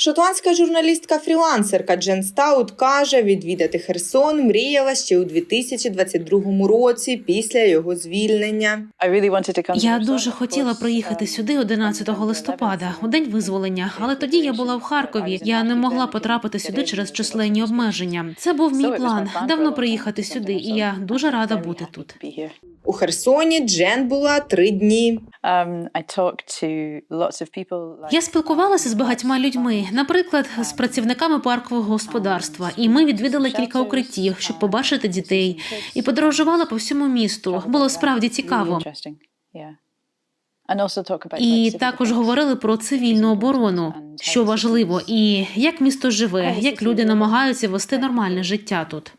Шотландська журналістка-фрілансерка Джен Стаут каже, відвідати Херсон мріяла ще у 2022 році після його звільнення. Я дуже хотіла приїхати сюди 11 листопада, у день визволення, але тоді я була в Харкові. Я не могла потрапити сюди через численні обмеження. Це був мій план давно приїхати сюди, і я дуже рада бути тут. У Херсоні Джен була три дні. Я спілкувалася з багатьма людьми, наприклад, з працівниками паркового господарства, і ми відвідали кілька укриттів, щоб побачити дітей, і подорожувала по всьому місту. Було справді цікаво. І також говорили про цивільну оборону, що важливо, і як місто живе, як люди намагаються вести нормальне життя тут.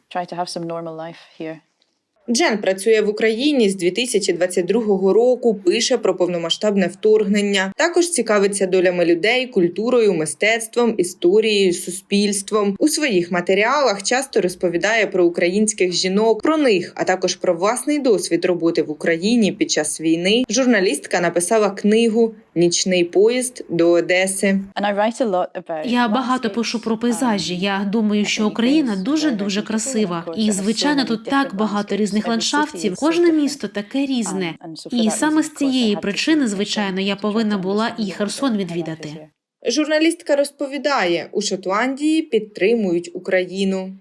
Джен працює в Україні з 2022 року. Пише про повномасштабне вторгнення. Також цікавиться долями людей, культурою, мистецтвом, історією, суспільством. У своїх матеріалах часто розповідає про українських жінок, про них, а також про власний досвід роботи в Україні під час війни. Журналістка написала книгу Нічний поїзд до Одеси. Я багато пишу про пейзажі. Я думаю, що Україна дуже дуже красива, і звичайно, тут так багато різних ландшафтів. Кожне місто таке різне. І саме з цієї причини, звичайно, я повинна була і Херсон відвідати. Журналістка розповідає, у Шотландії підтримують Україну.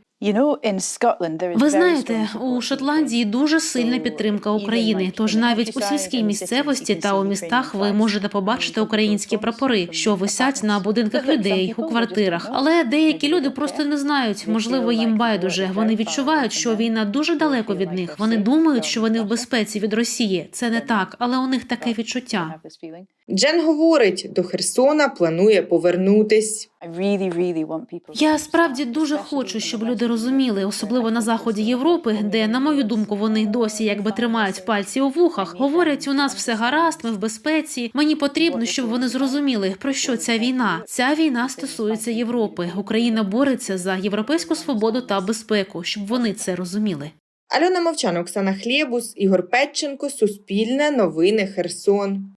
Ви знаєте, у Шотландії дуже сильна підтримка України. Тож навіть у сільській місцевості та у містах ви можете побачити українські прапори, що висять на будинках людей у квартирах. Але деякі люди просто не знають. Можливо, їм байдуже. Вони відчувають, що війна дуже далеко від них. Вони думають, що вони в безпеці від Росії. Це не так, але у них таке відчуття. Джен говорить, до Херсона планує повернутись. Я справді дуже хочу, щоб люди розуміли, особливо на заході Європи, де, на мою думку, вони досі якби тримають пальці у вухах. Говорять, у нас все гаразд, ми в безпеці. Мені потрібно, щоб вони зрозуміли, про що ця війна. Ця війна стосується Європи. Україна бореться за європейську свободу та безпеку, щоб вони це розуміли. Альона Мовчан, Оксана Хлєбус, Ігор Петченко, Суспільне, Новини Херсон.